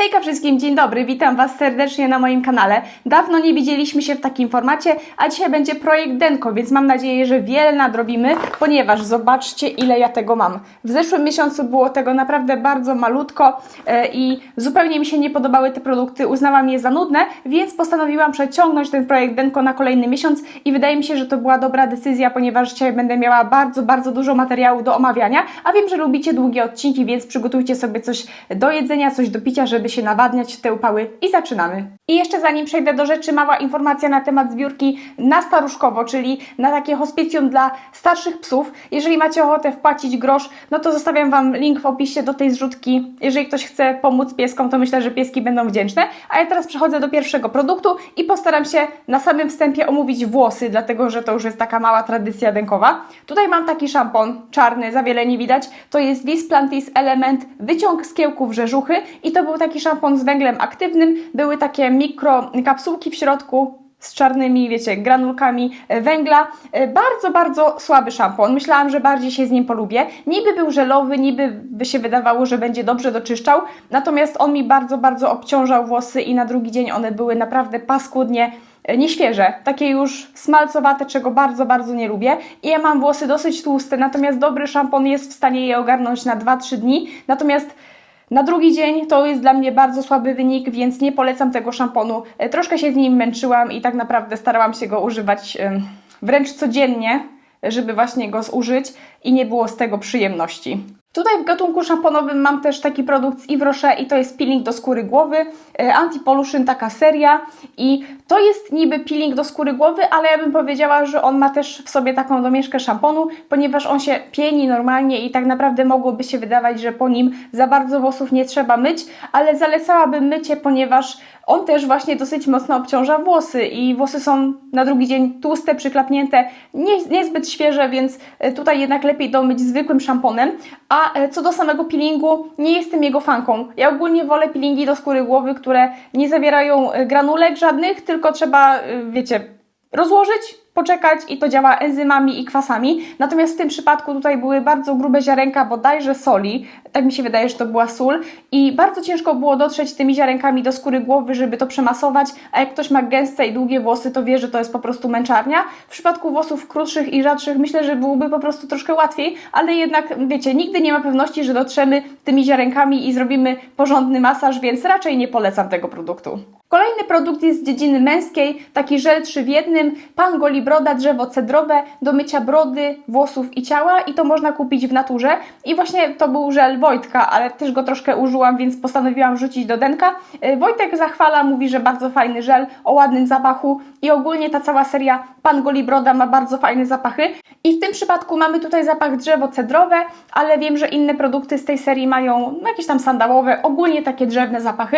Hejka wszystkim, dzień dobry, witam Was serdecznie na moim kanale. Dawno nie widzieliśmy się w takim formacie, a dzisiaj będzie projekt Denko, więc mam nadzieję, że wiele nadrobimy, ponieważ zobaczcie ile ja tego mam. W zeszłym miesiącu było tego naprawdę bardzo malutko e, i zupełnie mi się nie podobały te produkty, uznałam je za nudne, więc postanowiłam przeciągnąć ten projekt Denko na kolejny miesiąc i wydaje mi się, że to była dobra decyzja, ponieważ dzisiaj będę miała bardzo, bardzo dużo materiału do omawiania, a wiem, że lubicie długie odcinki, więc przygotujcie sobie coś do jedzenia, coś do picia, żeby się nawadniać te upały i zaczynamy. I jeszcze zanim przejdę do rzeczy, mała informacja na temat zbiórki na staruszkowo, czyli na takie hospicjum dla starszych psów. Jeżeli macie ochotę wpłacić grosz, no to zostawiam Wam link w opisie do tej zrzutki. Jeżeli ktoś chce pomóc pieskom, to myślę, że pieski będą wdzięczne. A ja teraz przechodzę do pierwszego produktu i postaram się na samym wstępie omówić włosy, dlatego że to już jest taka mała tradycja dękowa. Tutaj mam taki szampon czarny, za wiele nie widać. To jest Visplantis Element wyciąg z kiełków rzeżuchy i to był taki szampon z węglem aktywnym. Były takie mikro kapsułki w środku z czarnymi, wiecie, granulkami węgla. Bardzo, bardzo słaby szampon. Myślałam, że bardziej się z nim polubię. Niby był żelowy, niby by się wydawało, że będzie dobrze doczyszczał, natomiast on mi bardzo, bardzo obciążał włosy i na drugi dzień one były naprawdę paskudnie e, nieświeże, takie już smalcowate, czego bardzo, bardzo nie lubię. I ja mam włosy dosyć tłuste, natomiast dobry szampon jest w stanie je ogarnąć na 2-3 dni. Natomiast na drugi dzień to jest dla mnie bardzo słaby wynik, więc nie polecam tego szamponu. E, Troszkę się z nim męczyłam i tak naprawdę starałam się go używać wręcz codziennie, żeby właśnie go zużyć i nie było z tego przyjemności. Tutaj w gatunku szamponowym mam też taki produkt z Yves Rocher i to jest peeling do skóry głowy, e, Anti-Pollution taka seria i to jest niby peeling do skóry głowy, ale ja bym powiedziała, że on ma też w sobie taką domieszkę szamponu, ponieważ on się pieni normalnie i tak naprawdę mogłoby się wydawać, że po nim za bardzo włosów nie trzeba myć, ale zalecałabym mycie, ponieważ on też właśnie dosyć mocno obciąża włosy i włosy są na drugi dzień tłuste, przyklapnięte, nie, niezbyt świeże, więc e, tutaj jednak lepiej domyć zwykłym szamponem. A e, co do samego peelingu, nie jestem jego fanką. Ja ogólnie wolę peelingi do skóry głowy, które nie zawierają e, granulek żadnych, tylko trzeba, e, wiecie, rozłożyć, poczekać i to działa enzymami i kwasami. Natomiast w tym przypadku tutaj były bardzo grube ziarenka bodajże soli, tak mi się wydaje, że to była sól i bardzo ciężko było dotrzeć tymi ziarenkami do skóry głowy, żeby to przemasować, a jak ktoś ma gęste i długie włosy, to wie, że to jest po prostu męczarnia. W przypadku włosów krótszych i rzadszych myślę, że byłoby po prostu troszkę łatwiej, ale jednak wiecie, nigdy nie ma pewności, że dotrzemy tymi ziarenkami i zrobimy porządny masaż, więc raczej nie polecam tego produktu. Kolejny produkt jest z dziedziny męskiej, taki żel 3 w jednym, Pangoli Broda drzewo cedrowe do mycia brody, włosów i ciała i to można kupić w naturze. I właśnie to był żel Wojtka, ale też go troszkę użyłam, więc postanowiłam wrzucić do denka. Yy, Wojtek zachwala, mówi, że bardzo fajny żel o ładnym zapachu i ogólnie ta cała seria Pangoli Broda ma bardzo fajne zapachy. I w tym przypadku mamy tutaj zapach drzewo cedrowe, ale wiem, że inne produkty z tej serii mają no, jakieś tam sandałowe, ogólnie takie drzewne zapachy.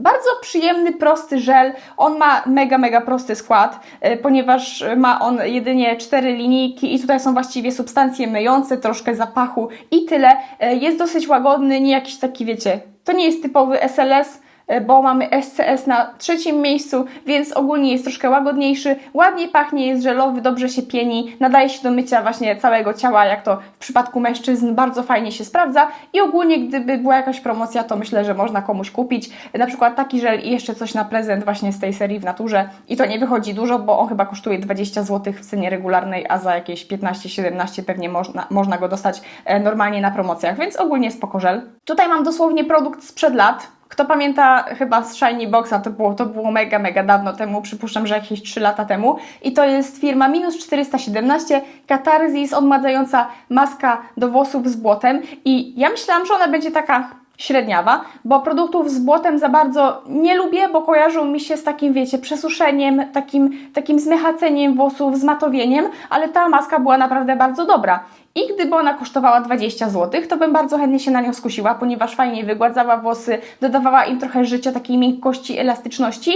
Bardzo przyjemny, prosty żel. On ma mega, mega prosty skład, e, ponieważ ma on jedynie cztery linijki i tutaj są właściwie substancje myjące, troszkę zapachu i tyle. E, Jest dosyć łagodny, nie jakiś taki, wiecie, to nie jest typowy SLS, bo mamy SCS na trzecim miejscu, więc ogólnie jest troszkę łagodniejszy, ładnie pachnie, jest żelowy, dobrze się pieni, nadaje się do mycia właśnie całego ciała, jak to w przypadku mężczyzn bardzo fajnie się sprawdza. I ogólnie gdyby była jakaś promocja, to myślę, że można komuś kupić. Na przykład taki żel i jeszcze coś na prezent właśnie z tej serii w naturze. I to nie wychodzi dużo, bo on chyba kosztuje 20 zł w cenie regularnej, a za jakieś 15-17 pewnie można, można go dostać e, normalnie na promocjach, więc ogólnie spoko żel. Tutaj mam dosłownie produkt sprzed lat, kto pamięta chyba z Shiny Boxa, to było, to było mega, mega dawno temu, przypuszczam, że jakieś 3 lata temu. I to jest firma Minus 417, Katarzys, odmładzająca maska do włosów z błotem. I ja myślałam, że ona będzie taka średniawa, bo produktów z błotem za bardzo nie lubię, bo kojarzą mi się z takim, wiecie, przesuszeniem, takim, takim zmychaceniem włosów, zmatowieniem, ale ta maska była naprawdę bardzo dobra. I gdyby ona kosztowała 20 zł, to bym bardzo chętnie się na nią skusiła, ponieważ fajnie wygładzała włosy, dodawała im trochę życia, takiej miękkości, elastyczności.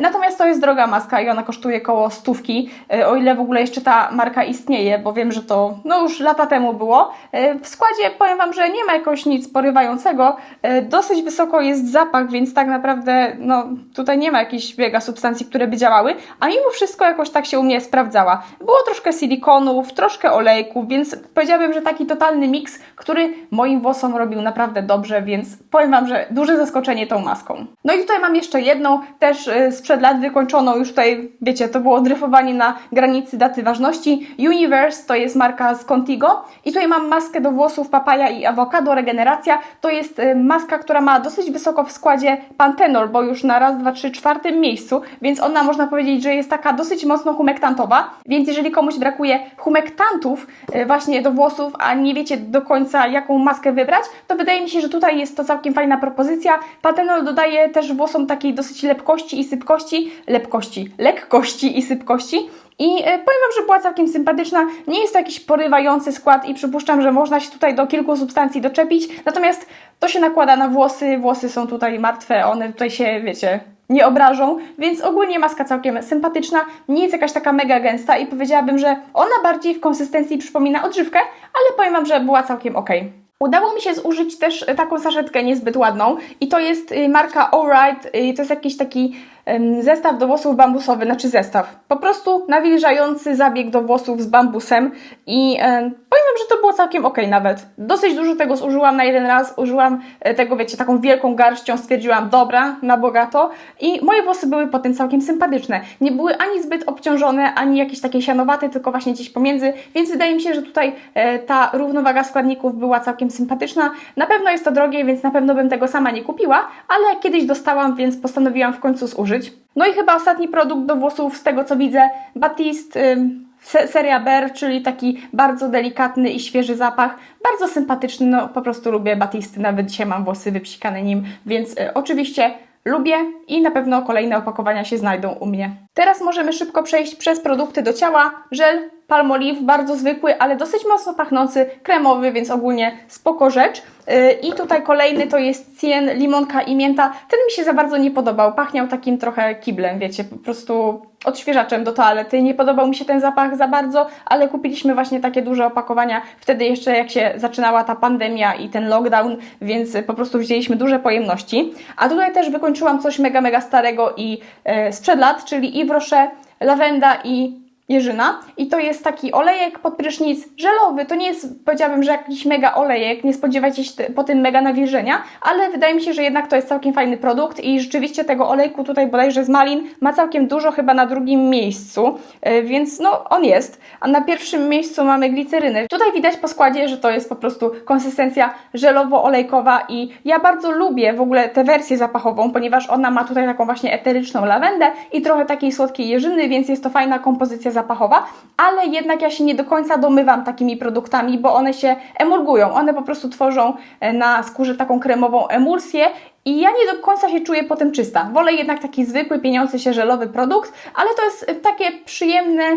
Natomiast to jest droga maska i ona kosztuje koło stówki, e, o ile w ogóle jeszcze ta marka istnieje, bo wiem, że to no już lata temu było. E, W składzie powiem Wam, że nie ma jakoś nic porywającego. E, Dosyć wysoko jest zapach, więc tak naprawdę no, tutaj nie ma jakichś biega substancji, które by działały, a mimo wszystko jakoś tak się u mnie sprawdzała. Było troszkę silikonów, troszkę olejków, więc powiedziałabym, że taki totalny miks, który moim włosom robił naprawdę dobrze, więc powiem Wam, że duże zaskoczenie tą maską. No i tutaj mam jeszcze jedną, też y, sprzed lat wykończoną, już tutaj, wiecie, to było dryfowanie na granicy daty ważności. Universe to jest marka z Contigo i tutaj mam maskę do włosów papaya i awokado regeneracja. To jest y, maska, która ma dosyć wysoko w składzie pantenol, bo już na raz, dwa, trzy, czwartym miejscu, więc ona można powiedzieć, że jest taka dosyć mocno humektantowa, więc jeżeli komuś brakuje humektantów y, właśnie do włosów, a nie wiecie do końca jaką maskę wybrać, to wydaje mi się, że tutaj jest to całkiem fajna propozycja. Pantenol dodaje też włosom takiej dosyć lepkości i sypkości, lepkości, lekkości i sypkości. I e, powiem Wam, że była całkiem sympatyczna. Nie jest to jakiś porywający skład i przypuszczam, że można się tutaj do kilku substancji doczepić. Natomiast to się nakłada na włosy. Włosy są tutaj martwe, one tutaj się, wiecie, nie obrażą, więc ogólnie maska całkiem sympatyczna, nie jest jakaś taka mega gęsta i powiedziałabym, że ona bardziej w konsystencji przypomina odżywkę, ale powiem Wam, że była całkiem ok. Udało mi się zużyć też taką saszetkę niezbyt ładną i to jest y, marka Alright, y, to jest jakiś taki zestaw do włosów bambusowy, znaczy zestaw, po prostu nawilżający zabieg do włosów z bambusem i em, powiem Wam, że to było całkiem ok nawet. Dosyć dużo tego zużyłam na jeden raz, użyłam e, tego, wiecie, taką wielką garścią, stwierdziłam, dobra, na bogato i moje włosy były potem całkiem sympatyczne. Nie były ani zbyt obciążone, ani jakieś takie sianowate, tylko właśnie gdzieś pomiędzy, więc wydaje mi się, że tutaj e, ta równowaga składników była całkiem sympatyczna. Na pewno jest to drogie, więc na pewno bym tego sama nie kupiła, ale kiedyś dostałam, więc postanowiłam w końcu zużyć. No i chyba ostatni produkt do włosów, z tego co widzę, Batiste se- seria Bear, czyli taki bardzo delikatny i świeży zapach, bardzo sympatyczny, no po prostu lubię Batisty, nawet dzisiaj mam włosy wypsikane nim, więc y, oczywiście lubię i na pewno kolejne opakowania się znajdą u mnie. Teraz możemy szybko przejść przez produkty do ciała. Żel Palmolive, bardzo zwykły, ale dosyć mocno pachnący, kremowy, więc ogólnie spoko rzecz. Yy, I tutaj kolejny to jest Cien, limonka i mięta. Ten mi się za bardzo nie podobał, pachniał takim trochę kiblem, wiecie, po prostu odświeżaczem do toalety. Nie podobał mi się ten zapach za bardzo, ale kupiliśmy właśnie takie duże opakowania wtedy jeszcze jak się zaczynała ta pandemia i ten lockdown, więc po prostu wzięliśmy duże pojemności. A tutaj też wykończyłam coś mega, mega starego i e, sprzed lat, czyli Yves Rocher, lawenda i jeżyna i to jest taki olejek pod prysznic żelowy. To nie jest, powiedziałabym, że jakiś mega olejek, nie spodziewajcie się po tym mega nawilżenia, ale wydaje mi się, że jednak to jest całkiem fajny produkt i rzeczywiście tego olejku tutaj bodajże z malin ma całkiem dużo, chyba na drugim miejscu, e, więc no on jest. A na pierwszym miejscu mamy glicerynę. Tutaj widać po składzie, że to jest po prostu konsystencja żelowo-olejkowa i ja bardzo lubię w ogóle tę wersję zapachową, ponieważ ona ma tutaj taką właśnie eteryczną lawendę i trochę takiej słodkiej jeżyny, więc jest to fajna kompozycja zapachowa, ale jednak ja się nie do końca domywam takimi produktami, bo one się emulgują, one po prostu tworzą e, na skórze taką kremową emulsję i ja nie do końca się czuję potem czysta. Wolę jednak taki zwykły, pieniący się żelowy produkt, ale to jest e, takie przyjemne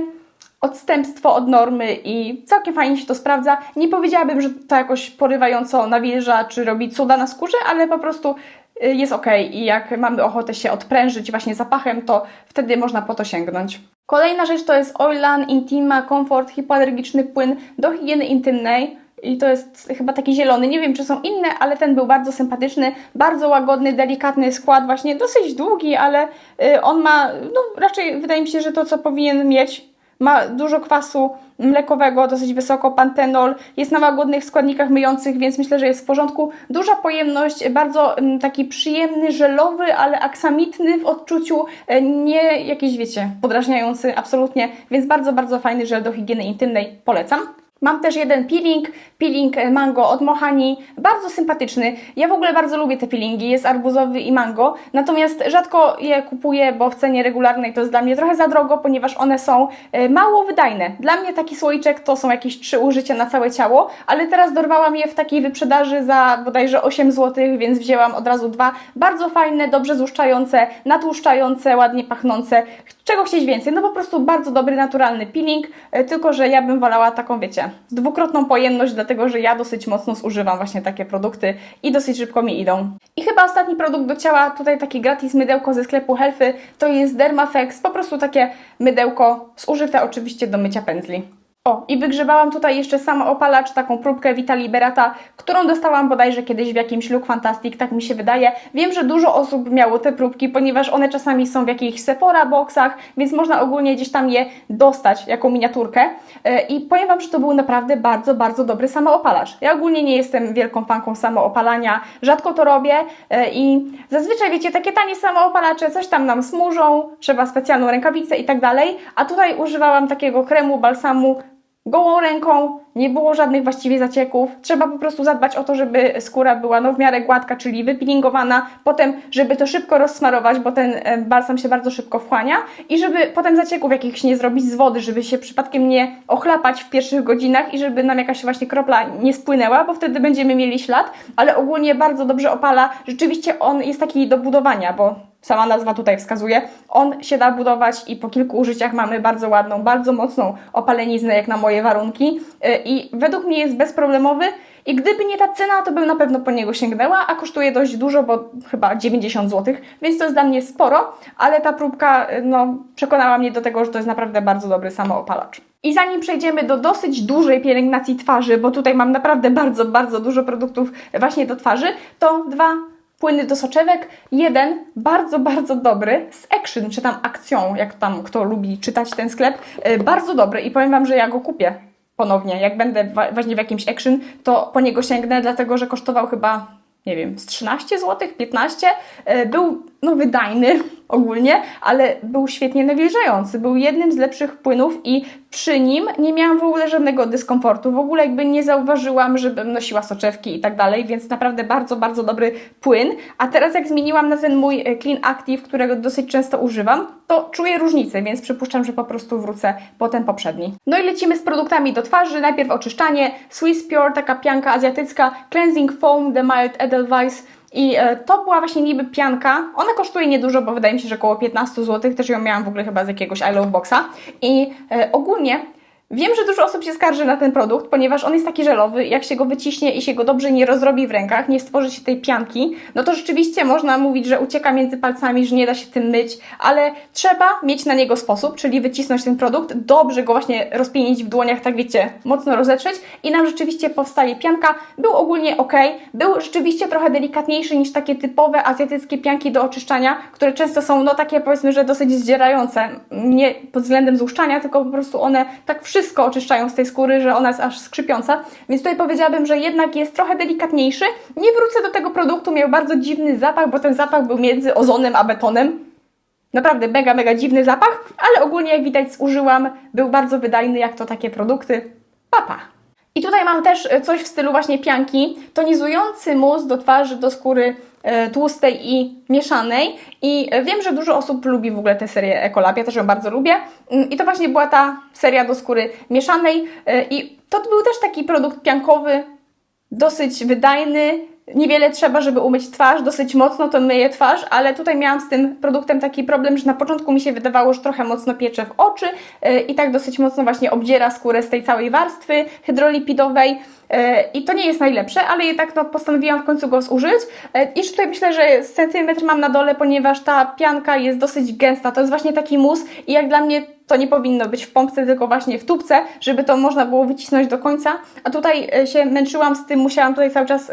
odstępstwo od normy i całkiem fajnie się to sprawdza. Nie powiedziałabym, że to jakoś porywająco nawilża czy robi cuda na skórze, ale po prostu y, jest ok i jak mamy ochotę się odprężyć właśnie zapachem, to wtedy można po to sięgnąć. Kolejna rzecz to jest Oilan Intima Comfort hipoalergiczny płyn do higieny intymnej. I to jest chyba taki zielony. Nie wiem, czy są inne, ale ten był bardzo sympatyczny, bardzo łagodny, delikatny skład, właśnie dosyć długi, ale y, on ma, no raczej wydaje mi się, że to, co powinien mieć, ma dużo kwasu mlekowego, dosyć wysoko, pantenol, jest na łagodnych składnikach myjących, więc myślę, że jest w porządku. Duża pojemność, bardzo mm, taki przyjemny, żelowy, ale aksamitny w odczuciu, e, nie jakiś, wiecie, podrażniający, absolutnie, więc bardzo, bardzo fajny żel do higieny intymnej, polecam. Mam też jeden peeling, peeling e, mango od Mohani, bardzo sympatyczny. Ja w ogóle bardzo lubię te peelingi, jest arbuzowy i mango, natomiast rzadko je kupuję, bo w cenie regularnej to jest dla mnie trochę za drogo, ponieważ one są e, mało wydajne. Dla mnie taki słoiczek to są jakieś trzy użycia na całe ciało, ale teraz dorwałam je w takiej wyprzedaży za bodajże 8 zł, więc wzięłam od razu dwa. Bardzo fajne, dobrze złuszczające, natłuszczające, ładnie pachnące. Czego chcieć więcej? No po prostu bardzo dobry, naturalny peeling, e, tylko że ja bym wolała taką, wiecie, dwukrotną pojemność, dlatego że ja dosyć mocno zużywam właśnie takie produkty i dosyć szybko mi idą. I chyba ostatni produkt do ciała, tutaj takie gratis mydełko ze sklepu Healthy, to jest Dermafex, po prostu takie mydełko zużyte oczywiście do mycia pędzli. O, i wygrzebałam tutaj jeszcze sam opalacz, taką próbkę Vita Liberata, którą dostałam bodajże kiedyś w jakimś Look Fantastic, tak mi się wydaje. Wiem, że dużo osób miało te próbki, ponieważ one czasami są w jakichś Sephora boxach, więc można ogólnie gdzieś tam je dostać jako miniaturkę. E, I powiem Wam, że to był naprawdę bardzo, bardzo dobry samoopalacz. Ja ogólnie nie jestem wielką fanką samoopalania, rzadko to robię e, i zazwyczaj, wiecie, takie tanie samoopalacze coś tam nam smużą, trzeba specjalną rękawicę i tak dalej, a tutaj używałam takiego kremu, balsamu, gołą ręką, nie było żadnych właściwie zacieków. Trzeba po prostu zadbać o to, żeby skóra była no, w miarę gładka, czyli wypeelingowana, potem, żeby to szybko rozsmarować, bo ten e, balsam się bardzo szybko wchłania i żeby potem zacieków jakichś nie zrobić z wody, żeby się przypadkiem nie ochlapać w pierwszych godzinach i żeby nam jakaś właśnie kropla nie spłynęła, bo wtedy będziemy mieli ślad, ale ogólnie bardzo dobrze opala. Rzeczywiście on jest taki do budowania, bo sama nazwa tutaj wskazuje, on się da budować i po kilku użyciach mamy bardzo ładną, bardzo mocną opaleniznę jak na moje warunki. Yy, i według mnie jest bezproblemowy. I gdyby nie ta cena, to bym na pewno po niego sięgnęła, a kosztuje dość dużo, bo chyba 90 zł, więc to jest dla mnie sporo, ale ta próbka yy, no, przekonała mnie do tego, że to jest naprawdę bardzo dobry samoopalacz. I zanim przejdziemy do dosyć dużej pielęgnacji twarzy, bo tutaj mam naprawdę bardzo, bardzo dużo produktów właśnie do twarzy, to dwa płyny do soczewek. Jeden bardzo, bardzo dobry z Action, czy tam akcją, jak tam kto lubi czytać ten sklep. Yy, Bardzo dobry i powiem Wam, że ja go kupię ponownie. Jak będę właśnie w jakimś Action, to po niego sięgnę, dlatego że kosztował chyba, nie wiem, z 13 zł, 15. Yy, Był no wydajny ogólnie, ale był świetnie nawilżający. Był jednym z lepszych płynów i przy nim nie miałam w ogóle żadnego dyskomfortu. W ogóle jakby nie zauważyłam, żebym nosiła soczewki i tak dalej, więc naprawdę bardzo, bardzo dobry płyn. A teraz jak zmieniłam na ten mój e, Clean Active, którego dosyć często używam, to czuję różnicę, więc przypuszczam, że po prostu wrócę po ten poprzedni. No i lecimy z produktami do twarzy. Najpierw oczyszczanie. Swiss Pure, taka pianka azjatycka. Cleansing Foam The Mild Edelweiss. I e, to była właśnie niby pianka. Ona kosztuje niedużo, bo wydaje mi się, że około 15 zł. Też ją miałam w ogóle chyba z jakiegoś I Love Boxa. I e, ogólnie wiem, że dużo osób się skarży na ten produkt, ponieważ on jest taki żelowy. Jak się go wyciśnie i się go dobrze nie rozrobi w rękach, nie stworzy się tej pianki, no to rzeczywiście można mówić, że ucieka między palcami, że nie da się tym myć, ale trzeba mieć na niego sposób, czyli wycisnąć ten produkt, dobrze go właśnie rozpienić w dłoniach, tak wiecie, mocno rozetrzeć i nam rzeczywiście powstaje pianka. Był ogólnie ok, był rzeczywiście trochę delikatniejszy niż takie typowe azjatyckie pianki do oczyszczania, które często są no takie powiedzmy, że dosyć zdzierające, nie pod względem złuszczania, tylko po prostu one tak wszystko oczyszczają z tej skóry, że ona jest aż skrzypiąca, więc tutaj powiedziałabym, że jednak jest trochę delikatniejszy. Nie wrócę do tego produktu, miał bardzo dziwny zapach, bo ten zapach był między ozonem a betonem. Naprawdę mega, mega dziwny zapach, ale ogólnie jak widać zużyłam, był bardzo wydajny jak to takie produkty. Papa. I tutaj mam też e, coś w stylu właśnie pianki, tonizujący mus do twarzy, do skóry e, tłustej i mieszanej. I e, wiem, że dużo osób lubi w ogóle tę serię Ecolab, ja też ją bardzo lubię. Mm, I to właśnie była ta seria do skóry mieszanej. I to był też taki produkt piankowy, dosyć wydajny. Niewiele trzeba, żeby umyć twarz, dosyć mocno to myje twarz, ale tutaj miałam z tym produktem taki problem, że na początku mi się wydawało, że trochę mocno piecze w oczy yy, i tak dosyć mocno właśnie obdziera skórę z tej całej warstwy hydrolipidowej. Yy, I to nie jest najlepsze, ale jednak no, postanowiłam w końcu go zużyć. Yy, I tutaj myślę, że centymetr mam na dole, ponieważ ta pianka jest dosyć gęsta. To jest właśnie taki mus i jak dla mnie to nie powinno być w pompce, tylko właśnie w tubce, żeby to można było wycisnąć do końca. A tutaj się męczyłam z tym, musiałam tutaj cały czas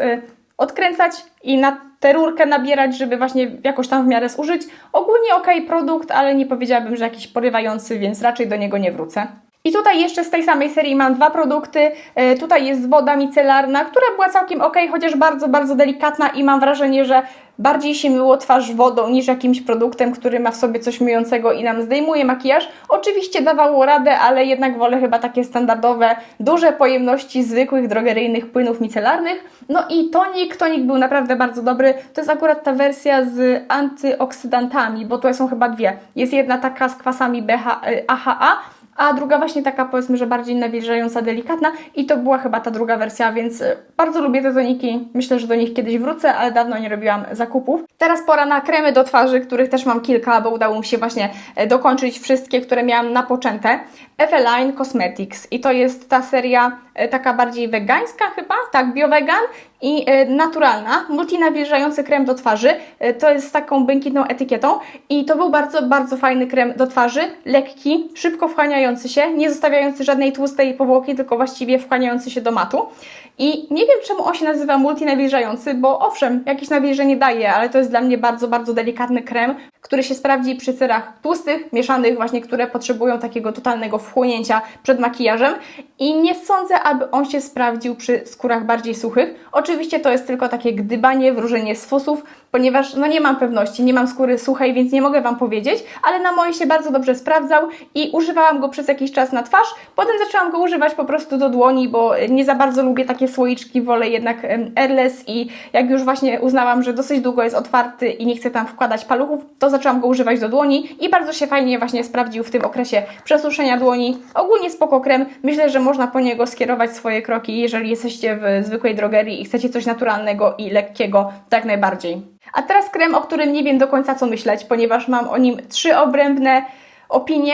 odkręcać i na tę rurkę nabierać, żeby właśnie jakoś tam w miarę zużyć. Ogólnie ok produkt, ale nie powiedziałabym, że jakiś porywający, więc raczej do niego nie wrócę. I tutaj jeszcze z tej samej serii mam dwa produkty. E, Tutaj jest woda micelarna, która była całkiem ok, chociaż bardzo, bardzo delikatna i mam wrażenie, że bardziej się myło twarz wodą niż jakimś produktem, który ma w sobie coś myjącego i nam zdejmuje makijaż. Oczywiście dawało radę, ale jednak wolę chyba takie standardowe, duże pojemności zwykłych, drogeryjnych płynów micelarnych. No i tonik, tonik był naprawdę bardzo dobry. To jest akurat ta wersja z antyoksydantami, bo tutaj są chyba dwie. Jest jedna taka z kwasami BH, y, AHA, a druga właśnie taka powiedzmy, że bardziej nawilżająca, delikatna i to była chyba ta druga wersja, więc y, bardzo lubię te toniki. Myślę, że do nich kiedyś wrócę, ale dawno nie robiłam zakupów. Teraz pora na kremy do twarzy, których też mam kilka, bo udało mi się właśnie e, dokończyć wszystkie, które miałam napoczęte. Eveline Cosmetics i to jest ta seria e, taka bardziej wegańska chyba, tak, biowegan i e, naturalna, multinawilżający krem do twarzy. E, to jest z taką błękitną etykietą i to był bardzo, bardzo fajny krem do twarzy. Lekki, szybko wchłaniający się, nie zostawiający żadnej tłustej powłoki, tylko właściwie wchłaniający się do matu. I nie wiem, czemu on się nazywa multinawilżający, bo owszem, jakieś nawilżenie daje, ale to jest dla mnie bardzo, bardzo delikatny krem, który się sprawdzi przy cerach tłustych, mieszanych, właśnie, które potrzebują takiego totalnego wchłonięcia przed makijażem. I nie sądzę, aby on się sprawdził przy skórach bardziej suchych. Oczywiście to jest tylko takie gdybanie, wróżenie z fusów, ponieważ no nie mam pewności, nie mam skóry suchej, więc nie mogę Wam powiedzieć, ale na mojej się bardzo dobrze sprawdzał i używałam go przez jakiś czas na twarz. Potem zaczęłam go używać po prostu do dłoni, bo nie za bardzo lubię takie słoiczki, wolę jednak airless i jak już właśnie uznałam, że dosyć długo jest otwarty i nie chcę tam wkładać paluchów, to zaczęłam go używać do dłoni i bardzo się fajnie właśnie sprawdził w tym okresie przesuszenia dłoni. Ogólnie spoko krem, myślę, że można po niego skierować swoje kroki, jeżeli jesteście w zwykłej drogerii i chcecie coś naturalnego i lekkiego, tak najbardziej. A teraz krem, o którym nie wiem do końca co myśleć, ponieważ mam o nim trzy odrębne opinie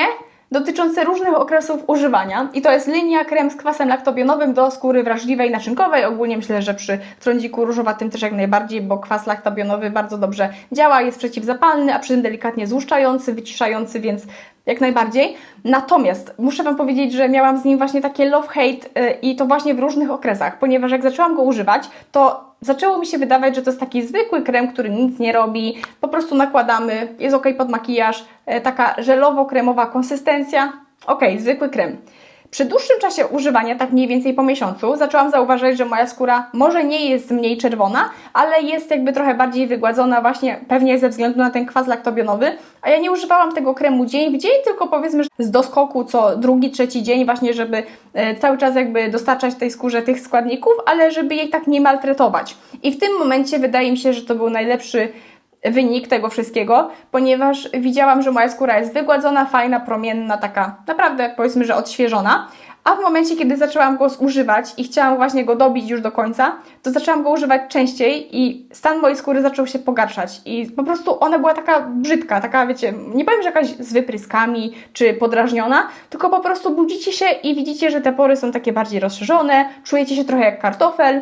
dotyczące różnych okresów używania. I to jest linia krem z kwasem laktobionowym do skóry wrażliwej, naczynkowej. Ogólnie myślę, że przy trądziku różowatym też jak najbardziej, bo kwas laktobionowy bardzo dobrze działa, jest przeciwzapalny, a przy tym delikatnie złuszczający, wyciszający, więc jak najbardziej. Natomiast muszę Wam powiedzieć, że miałam z nim właśnie takie love-hate y, i to właśnie w różnych okresach, ponieważ jak zaczęłam go używać, to zaczęło mi się wydawać, że to jest taki zwykły krem, który nic nie robi, po prostu nakładamy, jest ok pod makijaż, y, taka żelowo-kremowa konsystencja, ok, zwykły krem. Przy dłuższym czasie używania, tak mniej więcej po miesiącu, zaczęłam zauważyć, że moja skóra może nie jest mniej czerwona, ale jest jakby trochę bardziej wygładzona właśnie pewnie ze względu na ten kwas laktobionowy, a ja nie używałam tego kremu dzień w dzień, tylko powiedzmy z doskoku co drugi, trzeci dzień właśnie, żeby e, cały czas jakby dostarczać tej skórze tych składników, ale żeby jej tak nie maltretować. I w tym momencie wydaje mi się, że to był najlepszy wynik tego wszystkiego, ponieważ widziałam, że moja skóra jest wygładzona, fajna, promienna, taka naprawdę powiedzmy, że odświeżona. A w momencie, kiedy zaczęłam go używać i chciałam właśnie go dobić już do końca, to zaczęłam go używać częściej i stan mojej skóry zaczął się pogarszać. I po prostu ona była taka brzydka, taka wiecie, nie powiem, że jakaś z wypryskami czy podrażniona, tylko po prostu budzicie się i widzicie, że te pory są takie bardziej rozszerzone, czujecie się trochę jak kartofel.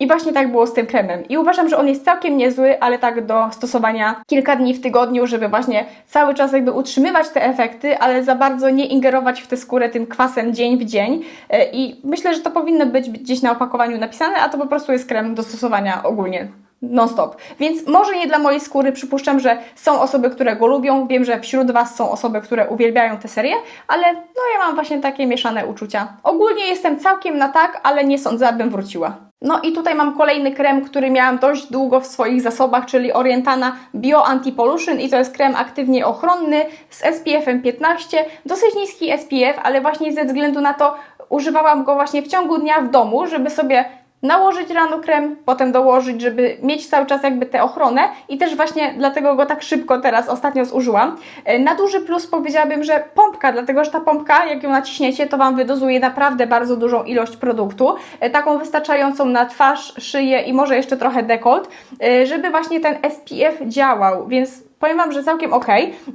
I właśnie tak było z tym kremem. I uważam, że on jest całkiem niezły, ale tak do stosowania kilka dni w tygodniu, żeby właśnie cały czas jakby utrzymywać te efekty, ale za bardzo nie ingerować w tę skórę tym kwasem dzień w dzień. E, I myślę, że to powinno być gdzieś na opakowaniu napisane, a to po prostu jest krem do stosowania ogólnie non-stop. Więc może nie dla mojej skóry, przypuszczam, że są osoby, które go lubią. Wiem, że wśród Was są osoby, które uwielbiają tę serię, ale no ja mam właśnie takie mieszane uczucia. Ogólnie jestem całkiem na tak, ale nie sądzę, abym wróciła. No i tutaj mam kolejny krem, który miałam dość długo w swoich zasobach, czyli Orientana Bio Anti-Pollution i to jest krem aktywnie ochronny z SPF-em 15, dosyć niski SPF, ale właśnie ze względu na to używałam go właśnie w ciągu dnia w domu, żeby sobie nałożyć rano krem, potem dołożyć, żeby mieć cały czas jakby tę ochronę i też właśnie dlatego go tak szybko teraz ostatnio zużyłam. E, Na duży plus powiedziałabym, że pompka, dlatego że ta pompka, jak ją naciśniecie, to Wam wydozuje naprawdę bardzo dużą ilość produktu, e, taką wystarczającą na twarz, szyję i może jeszcze trochę dekolt, e, żeby właśnie ten SPF działał, więc Powiem Wam, że całkiem ok.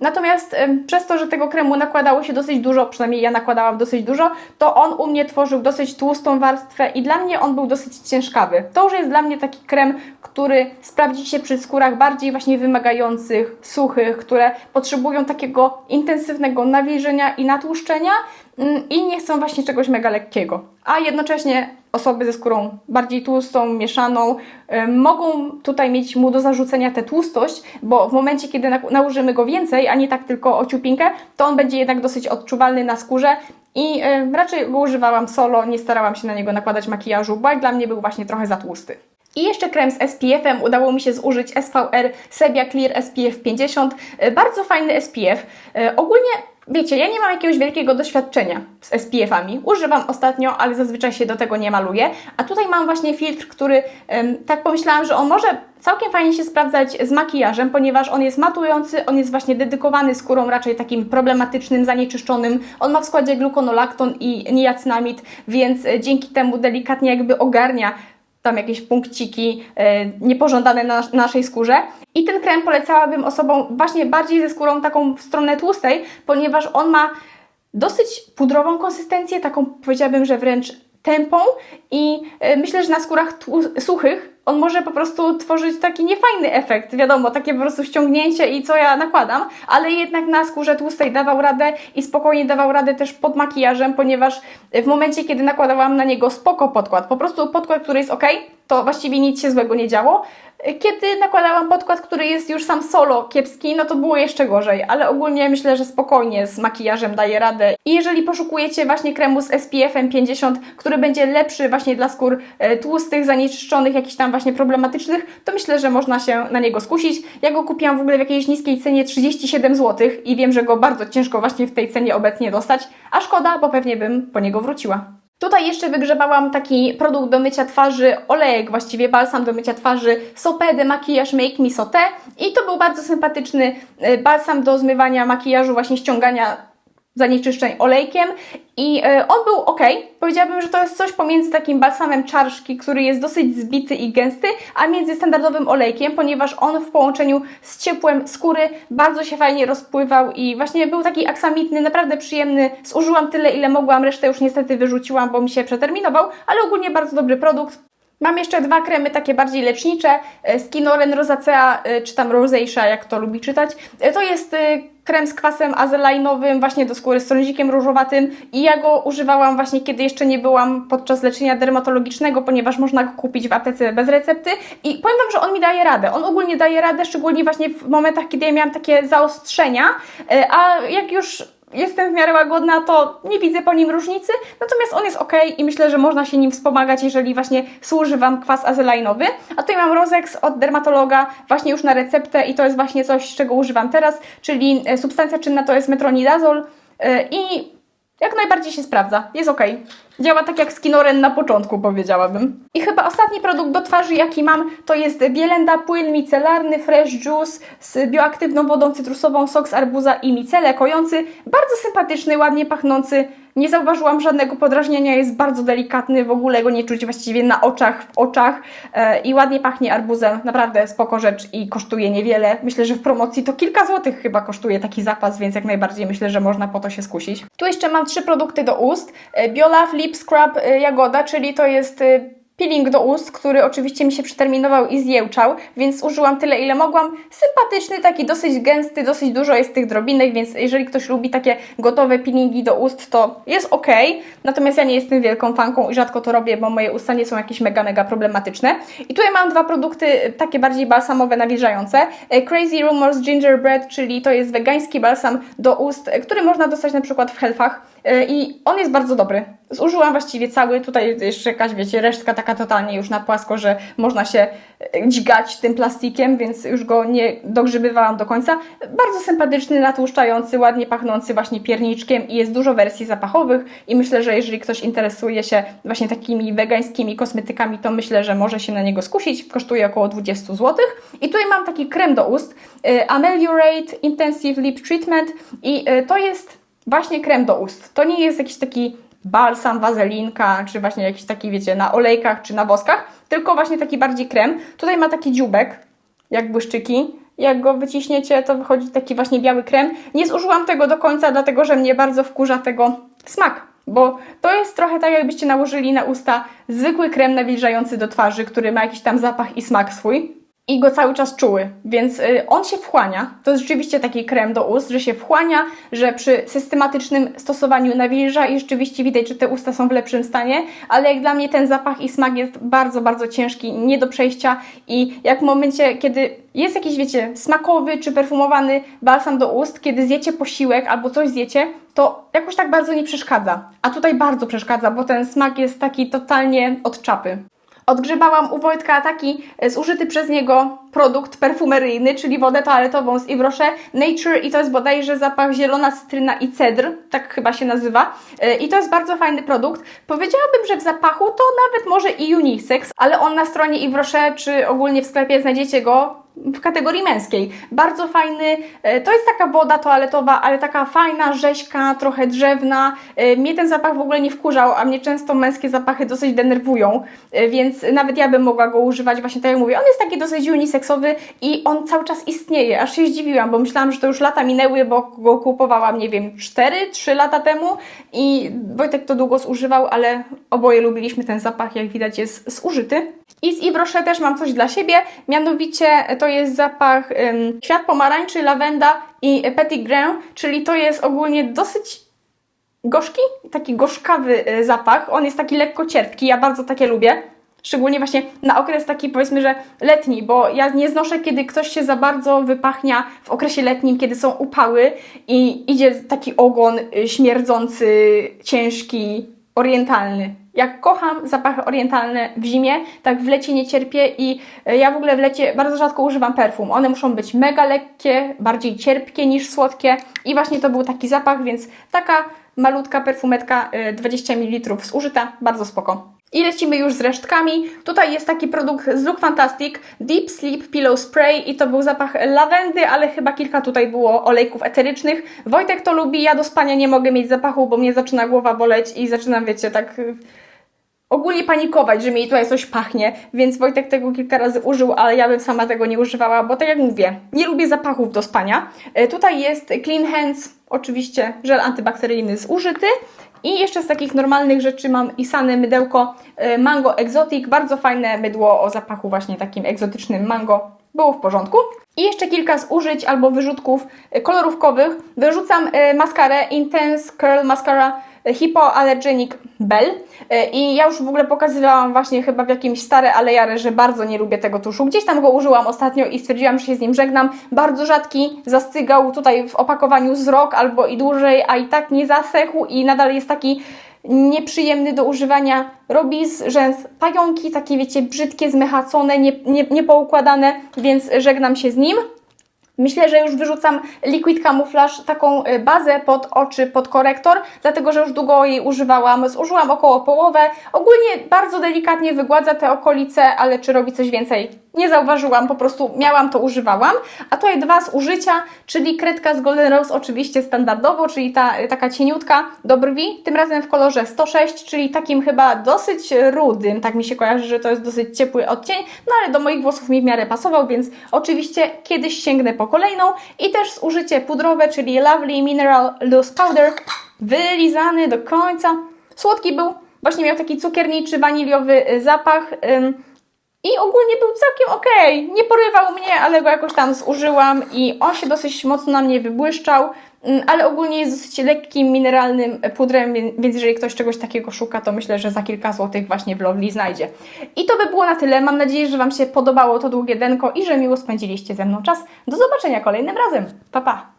Natomiast przez to, że tego kremu nakładało się dosyć dużo, przynajmniej ja nakładałam dosyć dużo, to on u mnie tworzył dosyć tłustą warstwę i dla mnie on był dosyć ciężkawy. To już jest dla mnie taki krem, który sprawdzi się przy skórach bardziej właśnie wymagających, suchych, które potrzebują takiego intensywnego nawilżenia i natłuszczenia i nie chcą właśnie czegoś mega lekkiego. A jednocześnie osoby ze skórą bardziej tłustą, mieszaną, y, mogą tutaj mieć mu do zarzucenia tę tłustość, bo w momencie, kiedy na- nałożymy go więcej, a nie tak tylko o ciupinkę, to on będzie jednak dosyć odczuwalny na skórze i y, raczej go używałam solo, nie starałam się na niego nakładać makijażu, bo jak dla mnie był właśnie trochę za tłusty. I jeszcze krem z SPF-em udało mi się zużyć SVR Sebia Clear SPF 50. Y, Bardzo fajny SPF. Ogólnie Wiecie, ja nie mam jakiegoś wielkiego doświadczenia z SPF-ami. Używam ostatnio, ale zazwyczaj się do tego nie maluję. A tutaj mam właśnie filtr, który tak pomyślałam, że on może całkiem fajnie się sprawdzać z makijażem, ponieważ on jest matujący, on jest właśnie dedykowany skórą raczej takim problematycznym, zanieczyszczonym. On ma w składzie gluconolakton i niacynamid, więc e, dzięki temu delikatnie jakby ogarnia tam jakieś punkciki e, niepożądane na nas- naszej skórze. I ten krem polecałabym osobom właśnie bardziej ze skórą taką w stronę tłustej, ponieważ on ma dosyć pudrową konsystencję, taką powiedziałabym, że wręcz tępą i e, myślę, że na skórach suchych on może po prostu tworzyć taki niefajny efekt, wiadomo, takie po prostu ściągnięcie i co ja nakładam, ale jednak na skórze tłustej dawał radę i spokojnie dawał radę też pod makijażem, ponieważ w momencie, kiedy nakładałam na niego spoko podkład, po prostu podkład, który jest ok, to właściwie nic się złego nie działo. Kiedy nakładałam podkład, który jest już sam solo kiepski, no to było jeszcze gorzej, ale ogólnie myślę, że spokojnie z makijażem daje radę. I jeżeli poszukujecie właśnie kremu z SPF-em 50, który będzie lepszy właśnie dla skór e, tłustych, zanieczyszczonych, jakichś tam właśnie problematycznych, to myślę, że można się na niego skusić. Ja go kupiłam w ogóle w jakiejś niskiej cenie 37 zł i wiem, że go bardzo ciężko właśnie w tej cenie obecnie dostać, a szkoda, bo pewnie bym po niego wróciła. Tutaj jeszcze wygrzebałam taki produkt do mycia twarzy, olejek właściwie, balsam do mycia twarzy Sopede Makijaż Make Me Sauté i to był bardzo sympatyczny e, balsam do zmywania makijażu, właśnie ściągania zanieczyszczeń olejkiem i e, on był ok. Powiedziałabym, że to jest coś pomiędzy takim balsamem czarszki, który jest dosyć zbity i gęsty, a między standardowym olejkiem, ponieważ on w połączeniu z ciepłem skóry bardzo się fajnie rozpływał i właśnie był taki aksamitny, naprawdę przyjemny. Zużyłam tyle, ile mogłam, resztę już niestety wyrzuciłam, bo mi się przeterminował, ale ogólnie bardzo dobry produkt. Mam jeszcze dwa kremy takie bardziej lecznicze, e, Skinoren Rosacea, e, czy tam Rosacea, jak to lubi czytać. E, To jest e, krem z kwasem azelainowym właśnie do skóry z trądzikiem różowatym i ja go używałam właśnie kiedy jeszcze nie byłam podczas leczenia dermatologicznego, ponieważ można go kupić w aptece bez recepty i powiem Wam, że on mi daje radę. On ogólnie daje radę, szczególnie właśnie w momentach, kiedy ja miałam takie zaostrzenia, e, a jak już jestem w miarę łagodna, to nie widzę po nim różnicy, natomiast on jest ok i myślę, że można się nim wspomagać, jeżeli właśnie służy Wam kwas azelainowy. A tutaj mam Rozex od dermatologa właśnie już na receptę i to jest właśnie coś, czego używam teraz, czyli e, substancja czynna to jest metronidazol e, i jak najbardziej się sprawdza, jest ok. Działa tak jak skinoren na początku, powiedziałabym. I chyba ostatni produkt do twarzy, jaki mam, to jest Bielenda płyn micelarny Fresh Juice z bioaktywną wodą cytrusową, sok z arbuza i micele kojący. Bardzo sympatyczny, ładnie pachnący. Nie zauważyłam żadnego podrażnienia, jest bardzo delikatny, w ogóle go nie czuć właściwie na oczach, w oczach e, i ładnie pachnie arbuzem. Naprawdę spoko rzecz i kosztuje niewiele. Myślę, że w promocji to kilka złotych chyba kosztuje taki zapas, więc jak najbardziej myślę, że można po to się skusić. Tu jeszcze mam trzy produkty do ust. E, Biolave Lip Scrub e, Jagoda, czyli to jest peeling do ust, który oczywiście mi się przeterminował i zjełczał, więc użyłam tyle, ile mogłam. Sympatyczny, taki dosyć gęsty, dosyć dużo jest tych drobinek, więc jeżeli ktoś lubi takie gotowe peelingi do ust, to jest ok. Natomiast ja nie jestem wielką fanką i rzadko to robię, bo moje usta nie są jakieś mega, mega problematyczne. I tutaj mam dwa produkty takie bardziej balsamowe, nawilżające. E, Crazy Rumors Gingerbread, czyli to jest wegański balsam do ust, e, który można dostać na przykład w helfach. E, I on jest bardzo dobry. Zużyłam właściwie cały, tutaj jeszcze jakaś, wiecie, resztka taka totalnie już na płasko, że można się e, dźgać tym plastikiem, więc już go nie dogrzebywałam do końca. Bardzo sympatyczny, natłuszczający, ładnie pachnący właśnie pierniczkiem i jest dużo wersji zapachowych i myślę, że jeżeli ktoś interesuje się właśnie takimi wegańskimi kosmetykami, to myślę, że może się na niego skusić. Kosztuje około 20 zł. I tutaj mam taki krem do ust, e, Ameliorate Intensive Lip Treatment i to jest właśnie krem do ust. To nie jest jakiś taki balsam, wazelinka, czy właśnie jakiś taki, wiecie, na olejkach, czy na woskach, tylko właśnie taki bardziej krem. Tutaj ma taki dziubek, jak błyszczyki. Jak go wyciśniecie, to wychodzi taki właśnie biały krem. Nie zużyłam tego do końca, dlatego że mnie bardzo wkurza tego smak. Bo to jest trochę tak, jakbyście nałożyli na usta zwykły krem nawilżający do twarzy, który ma jakiś tam zapach i smak swój i go cały czas czuły, więc y, on się wchłania. To jest rzeczywiście taki krem do ust, że się wchłania, że przy systematycznym stosowaniu nawilża i rzeczywiście widać, że te usta są w lepszym stanie, ale jak dla mnie ten zapach i smak jest bardzo, bardzo ciężki, nie do przejścia i jak w momencie, kiedy jest jakiś, wiecie, smakowy czy perfumowany balsam do ust, kiedy zjecie posiłek albo coś zjecie, to jakoś tak bardzo nie przeszkadza. A tutaj bardzo przeszkadza, bo ten smak jest taki totalnie od czapy. Odgrzebałam u Wojtka taki e, zużyty przez niego produkt perfumeryjny, czyli wodę toaletową z Yves Rocher Nature i to jest bodajże zapach zielona cytryna i cedr, tak chyba się nazywa. E, I to jest bardzo fajny produkt. Powiedziałabym, że w zapachu to nawet może i unisex, ale on na stronie Yves Rocher czy ogólnie w sklepie znajdziecie go w kategorii męskiej. Bardzo fajny, e, to jest taka woda toaletowa, ale taka fajna, rzeźka, trochę drzewna. E, Mnie ten zapach w ogóle nie wkurzał, a mnie często męskie zapachy dosyć denerwują, e, więc nawet ja bym mogła go używać właśnie tak jak mówię. On jest taki dosyć unisex lateksowy i on cały czas istnieje. Aż się zdziwiłam, bo myślałam, że to już lata minęły, bo go kupowałam, nie wiem, 4-3 lata temu i Wojtek to długo zużywał, ale oboje lubiliśmy ten zapach, jak widać jest zużyty. I z Yves też mam coś dla siebie, mianowicie to jest zapach ym, kwiat pomarańczy, lawenda i petit grain, czyli to jest ogólnie dosyć gorzki, taki gorzkawy y, zapach. On jest taki lekko cierpki, ja bardzo takie lubię. Szczególnie właśnie na okres taki powiedzmy, że letni, bo ja nie znoszę, kiedy ktoś się za bardzo wypachnia w okresie letnim, kiedy są upały i idzie taki ogon y, śmierdzący, ciężki, orientalny. Jak kocham zapachy orientalne w zimie, tak w lecie nie cierpię i y, ja w ogóle w lecie bardzo rzadko używam perfum. One muszą być mega lekkie, bardziej cierpkie niż słodkie i właśnie to był taki zapach, więc taka malutka perfumetka, y, 20 ml zużyta, bardzo spoko. I lecimy już z resztkami. Tutaj jest taki produkt z Look Fantastic Deep Sleep Pillow Spray i to był zapach lawendy, ale chyba kilka tutaj było olejków eterycznych. Wojtek to lubi, ja do spania nie mogę mieć zapachu, bo mnie zaczyna głowa boleć i zaczynam, wiecie, tak ogólnie panikować, że mi tutaj coś pachnie, więc Wojtek tego kilka razy użył, ale ja bym sama tego nie używała, bo tak jak mówię, nie lubię zapachów do spania. E, Tutaj jest Clean Hands, oczywiście żel antybakteryjny zużyty. I jeszcze z takich normalnych rzeczy mam Isane mydełko e, Mango Exotic, bardzo fajne mydło o zapachu właśnie takim egzotycznym mango, było w porządku. I jeszcze kilka zużyć albo wyrzutków e, kolorówkowych. Wyrzucam maskarę Intense Curl Mascara Hypoallergenic Bell E, i ja już w ogóle pokazywałam właśnie chyba w jakimś stare alejary, że bardzo nie lubię tego tuszu. Gdzieś tam go użyłam ostatnio i stwierdziłam, że się z nim żegnam. Bardzo rzadki, zastygał tutaj w opakowaniu z rok albo i dłużej, a i tak nie zasechł i nadal jest taki nieprzyjemny do używania. Robi z rzęs pająki, takie wiecie, brzydkie, zmechacone, nie, nie, niepoukładane, więc żegnam się z nim. Myślę, że już wyrzucam Liquid Camouflage, taką y, bazę pod oczy, pod korektor, dlatego że już długo jej używałam. Zużyłam około połowę. Ogólnie bardzo delikatnie wygładza te okolice, ale czy robi coś więcej? Nie zauważyłam, po prostu miałam to, używałam. A tutaj dwa z użycia, czyli kredka z Golden Rose oczywiście standardowo, czyli ta y, taka cieniutka do brwi, tym razem w kolorze 106, czyli takim chyba dosyć rudym, tak mi się kojarzy, że to jest dosyć ciepły odcień, no ale do moich włosów mi w miarę pasował, więc oczywiście kiedyś sięgnę po kolejną i też zużycie pudrowe, czyli Lovely Mineral Loose Powder, wylizany do końca. Słodki był, właśnie miał taki cukierniczy, waniliowy y, zapach. i ogólnie był całkiem okej. Nie porywał mnie, ale go jakoś tam zużyłam i on się dosyć mocno na mnie wybłyszczał, ale ogólnie jest dosyć lekkim, mineralnym pudrem, wie- więc jeżeli ktoś czegoś takiego szuka, to myślę, że za kilka złotych właśnie w Lovely znajdzie. I to by było na tyle. Mam nadzieję, że Wam się podobało to długie denko i że miło spędziliście ze mną czas. Do zobaczenia kolejnym razem. Pa, pa!